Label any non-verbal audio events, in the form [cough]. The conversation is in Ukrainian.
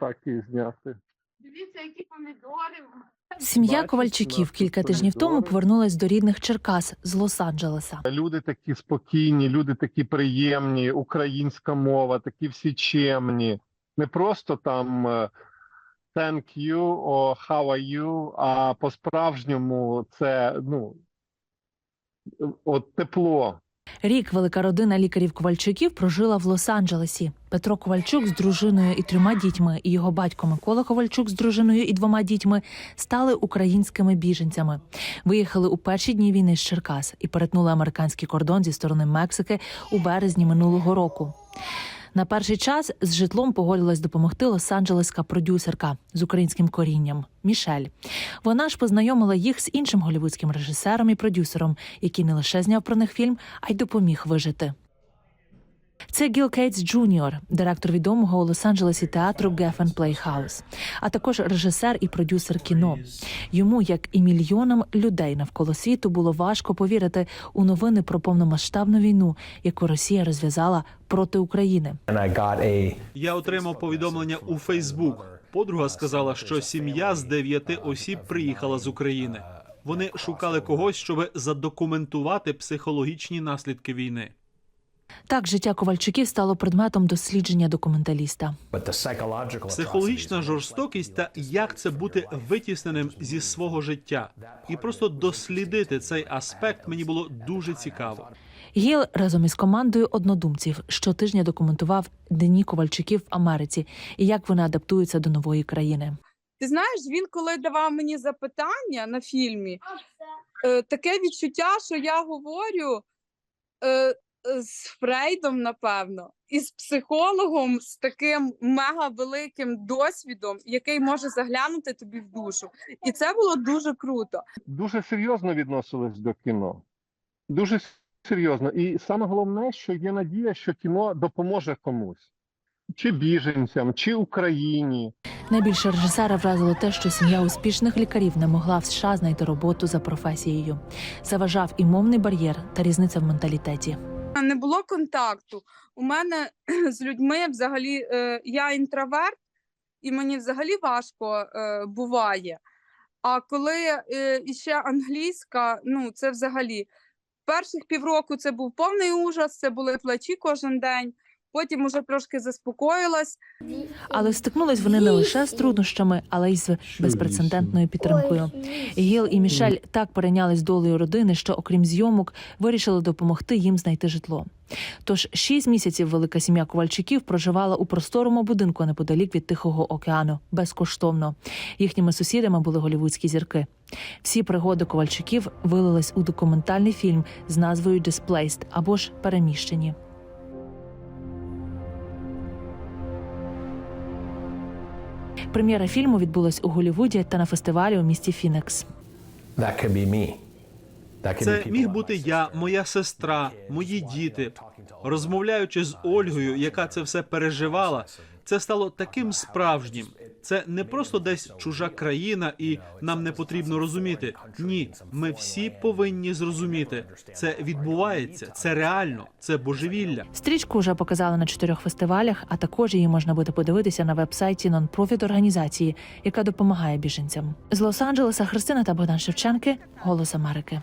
так і зняти. Дивіться, які помідори. Сім'я наші кілька тижнів тому повернулась до рідних Черкас з Лос-Анджелеса. Люди такі спокійні, люди такі приємні, українська мова, такі всі чемні. Не просто там е, thank you о how are you, а по-справжньому це ну от тепло. Рік велика родина лікарів Ковальчуків прожила в Лос-Анджелесі. Петро Ковальчук з дружиною і трьома дітьми, і його батько Микола Ковальчук з дружиною і двома дітьми стали українськими біженцями. Виїхали у перші дні війни з Черкас і перетнули американський кордон зі сторони Мексики у березні минулого року. На перший час з житлом погодилась допомогти лос-анджелеська продюсерка з українським корінням Мішель. Вона ж познайомила їх з іншим голівудським режисером і продюсером, який не лише зняв про них фільм, а й допоміг вижити. Це Гіл Кейтс Джуніор, директор відомого у Лос-Анджелесі театру Geffen Playhouse, а також режисер і продюсер кіно. Йому, як і мільйонам людей навколо світу, було важко повірити у новини про повномасштабну війну, яку Росія розв'язала проти України. Я отримав повідомлення у Фейсбук. Подруга сказала, що сім'я з дев'яти осіб приїхала з України. Вони шукали когось, щоб задокументувати психологічні наслідки війни. Так, життя Ковальчуків стало предметом дослідження документаліста. Психологічна жорстокість та як це бути витісненим зі свого життя, і просто дослідити цей аспект мені було дуже цікаво. Гіл разом із командою однодумців щотижня документував дні Ковальчуків в Америці і як вони адаптуються до нової країни. Ти знаєш, він коли давав мені запитання на фільмі, е, таке відчуття, що я говорю е, з Фрейдом, напевно, і з психологом з таким мега великим досвідом, який може заглянути тобі в душу. І це було дуже круто. Дуже серйозно відносились до кіно. Дуже серйозно. І саме головне, що є надія, що кіно допоможе комусь. Чи біженцям, чи Україні. Найбільше режисера вразило те, що сім'я успішних лікарів не могла в США знайти роботу за професією. Заважав і мовний бар'єр та різниця в менталітеті. Не було контакту. У мене [clears throat] з людьми взагалі е, я інтроверт, і мені взагалі важко е, буває. А коли е, іще англійська, ну це взагалі перших півроку це був повний ужас, це були плачі кожен день. Потім уже трошки заспокоїлась. Але стикнулись вони не лише з труднощами, але й з безпрецедентною підтримкою. Гіл і Мішель так перейнялись долею родини, що, окрім зйомок, вирішили допомогти їм знайти житло. Тож шість місяців велика сім'я Ковальчуків проживала у просторому будинку неподалік від Тихого океану безкоштовно. Їхніми сусідами були голівудські зірки. Всі пригоди Ковальчуків вилились у документальний фільм з назвою «Displaced» або ж переміщені. Прем'єра фільму відбулась у Голлівуді та на фестивалі у місті Фінекс. that could be me. That could be Це міг бути я, моя сестра, мої діти. Розмовляючи з Ольгою, яка це все переживала, це стало таким справжнім. Це не просто десь чужа країна, і нам не потрібно розуміти. Ні, ми всі повинні зрозуміти. Це відбувається, це реально, це божевілля. Стрічку вже показали на чотирьох фестивалях, а також її можна буде подивитися на веб-сайті нон-профіт організації, яка допомагає біженцям. З Лос-Анджелеса Христина та Богдан Шевченки, Голос Америки.